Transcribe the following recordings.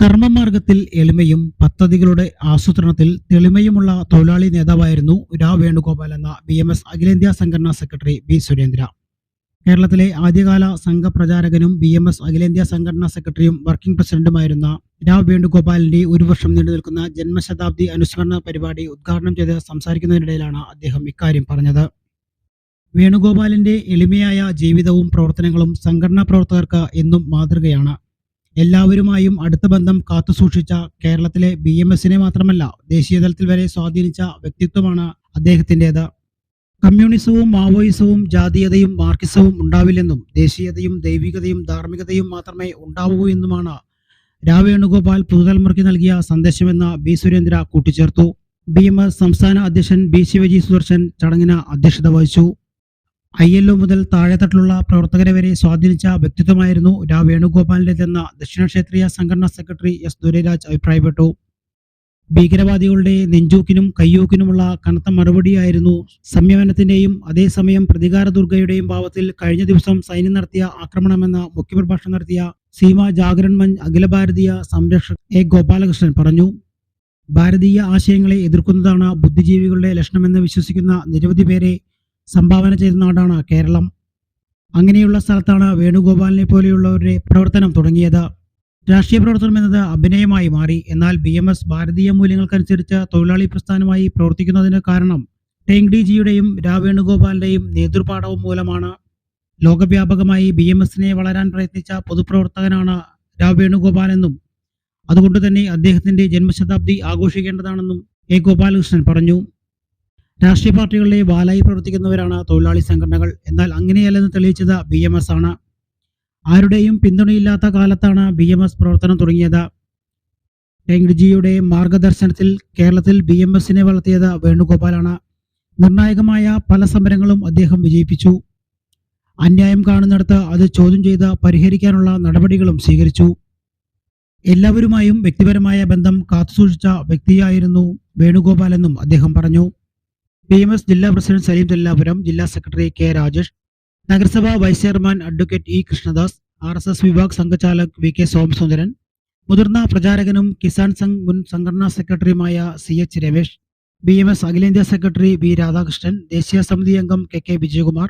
കർമ്മമാർഗത്തിൽ എളിമയും പദ്ധതികളുടെ ആസൂത്രണത്തിൽ തെളിമയുമുള്ള തൊഴിലാളി നേതാവായിരുന്നു രാ വേണുഗോപാൽ എന്ന ബി എം എസ് അഖിലേന്ത്യാ സംഘടനാ സെക്രട്ടറി ബി സുരേന്ദ്ര. കേരളത്തിലെ ആദ്യകാല സംഘപ്രചാരകനും ബി എം എസ് അഖിലേന്ത്യാ സംഘടനാ സെക്രട്ടറിയും വർക്കിംഗ് പ്രസിഡന്റുമായിരുന്ന രാ വേണുഗോപാലിന്റെ ഒരു വർഷം നീണ്ടു നിൽക്കുന്ന ജന്മശതാബ്ദി അനുസ്മരണ പരിപാടി ഉദ്ഘാടനം ചെയ്ത് സംസാരിക്കുന്നതിനിടയിലാണ് അദ്ദേഹം ഇക്കാര്യം പറഞ്ഞത്. വേണുഗോപാലിന്റെ എളിമയായ ജീവിതവും പ്രവർത്തനങ്ങളും സംഘടനാ പ്രവർത്തകർക്ക് എന്നും മാതൃകയാണ്. എല്ലാവരുമായും അടുത്ത ബന്ധം കാത്തുസൂക്ഷിച്ച കേരളത്തിലെ ബി എം എസിനെ മാത്രമല്ല ദേശീയതലത്തിൽ വരെ സ്വാധീനിച്ച വ്യക്തിത്വമാണ് അദ്ദേഹത്തിന്റെത്. കമ്മ്യൂണിസവും മാവോയിസവും ജാതീയതയും മാർക്സിസവും ഉണ്ടാവില്ലെന്നും ദേശീയതയും ദൈവികതയും ധാർമ്മികതയും മാത്രമേ ഉണ്ടാവൂ എന്നുമാണ് രാവേണുഗോപാൽ പുതുതലമുറയ്ക്ക് നൽകിയ സന്ദേശമെന്ന് ബി സുരേന്ദ്ര കൂട്ടിച്ചേർത്തു. ബി എം എസ് സംസ്ഥാന അധ്യക്ഷൻ ബി ശിവജി സുദർശൻ ചടങ്ങിന് അധ്യക്ഷത വഹിച്ചു. ഐ എൽ ഒ മുതൽ താഴെത്തട്ടിലുള്ള പ്രവർത്തകരെ വരെ സ്വാധീനിച്ച വ്യക്തിത്വമായിരുന്നു രാ വേണുഗോപാലിന്റെതെന്ന ദക്ഷിണക്ഷേത്രീയ സംഘടനാ സെക്രട്ടറി എസ് ദുരൈരാജ് അഭിപ്രായപ്പെട്ടു. ഭീകരവാദികളുടെ നെഞ്ചൂക്കിനും കയ്യൂക്കിനുമുള്ള കനത്ത മറുപടിയായിരുന്നു സംയമനത്തിന്റെയും അതേസമയം പ്രതികാര ദുർഗയുടെയും ഭാവത്തിൽ കഴിഞ്ഞ ദിവസം സൈന്യം നടത്തിയ ആക്രമണമെന്ന് മുഖ്യപ്രഭാഷണം നടത്തിയ Seema Jagaran Munch Akhila Bharatiya സംരക്ഷക് A Gopalakrishnan പറഞ്ഞു. ഭാരതീയ ആശയങ്ങളെ എതിർക്കുന്നതാണ് ബുദ്ധിജീവികളുടെ ലക്ഷണമെന്ന് വിശ്വസിക്കുന്ന നിരവധി പേരെ സംഭാവന ചെയ്ത നാടാണ് കേരളം. അങ്ങനെയുള്ള സ്ഥലത്താണ് വേണുഗോപാലിനെ പോലെയുള്ളവരുടെ പ്രവർത്തനം തുടങ്ങിയത്. രാഷ്ട്രീയ പ്രവർത്തനം എന്നത് അഭിനയമായി മാറി. എന്നാൽ ബി എം എസ് ഭാരതീയ മൂല്യങ്ങൾക്കനുസരിച്ച് തൊഴിലാളി പ്രസ്ഥാനമായി പ്രവർത്തിക്കുന്നതിന് കാരണം ടെങ്ഡിജിയുടെയും രാ വേണുഗോപാലിന്റെയും നേതൃപാഠവും മൂലമാണ്. ലോകവ്യാപകമായി ബി എം എസിനെ വളരാൻ പ്രയത്നിച്ച പൊതുപ്രവർത്തകനാണ് രാ വേണുഗോപാൽ എന്നും അതുകൊണ്ട് തന്നെ അദ്ദേഹത്തിന്റെ ജന്മശതാബ്ദി ആഘോഷിക്കേണ്ടതാണെന്നും എ ഗോപാലകൃഷ്ണൻ പറഞ്ഞു. രാഷ്ട്രീയ പാർട്ടികളിലെ വാലായി പ്രവർത്തിക്കുന്നവരാണ് തൊഴിലാളി സംഘടനകൾ. എന്നാൽ അങ്ങനെയല്ലെന്ന് തെളിയിച്ചത് ബി എം എസ് ആണ്. ആരുടെയും പിന്തുണയില്ലാത്ത കാലത്താണ് ബി എം എസ് പ്രവർത്തനം തുടങ്ങിയത്. ടെങ്ജിയുടെ മാർഗദർശനത്തിൽ കേരളത്തിൽ ബി എം എസിനെ വളർത്തിയത് വേണുഗോപാലാണ്. നിർണായകമായ പല സമരങ്ങളും അദ്ദേഹം വിജയിപ്പിച്ചു. അന്യായം കാണുന്നിടത്ത് അത് ചോദ്യം ചെയ്ത് പരിഹരിക്കാനുള്ള നടപടികളും സ്വീകരിച്ചു. എല്ലാവരുമായും വ്യക്തിപരമായ ബന്ധം കാത്തുസൂക്ഷിച്ച വ്യക്തിയായിരുന്നു വേണുഗോപാലെന്നും അദ്ദേഹം പറഞ്ഞു. ബി എം എസ് ജില്ലാ പ്രസിഡന്റ് സലീം തെല്ലാപുരം ജില്ലാ സെക്രട്ടറി കെ രാജേഷ് നഗരസഭാ vice chairman advocate E Krishnadas R S S വിഭാഗ് സംഘചാലക് വി കെ സോമസുന്ദരൻ മുതിർന്ന പ്രചാരകനും കിസാൻ സംഘ് മുൻ സംഘടനാ സെക്രട്ടറിയുമായ C H Ramesh B M S അഖിലേന്ത്യാ സെക്രട്ടറി ബി രാധാകൃഷ്ണൻ ദേശീയ സമിതി അംഗം കെ കെ വിജയകുമാർ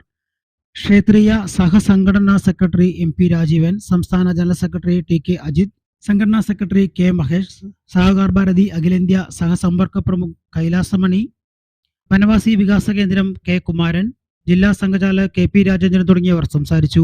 ക്ഷേത്രീയ സഹസംഘടനാ സെക്രട്ടറി എം പി രാജീവൻ സംസ്ഥാന general secretary T K Ajith സംഘടനാ സെക്രട്ടറി കെ മഹേഷ് സഹകാർ ഭാരതി അഖിലേന്ത്യാ സഹസമ്പർക്ക പ്രമുഖ് കൈലാസമണി വനവാസി വികാസ കേന്ദ്രം കെ കുമാരൻ ജില്ലാ സംഘചാലക് കെ പി രാജേന്ദ്രൻ തുടങ്ങിയവർ സംസാരിച്ചു.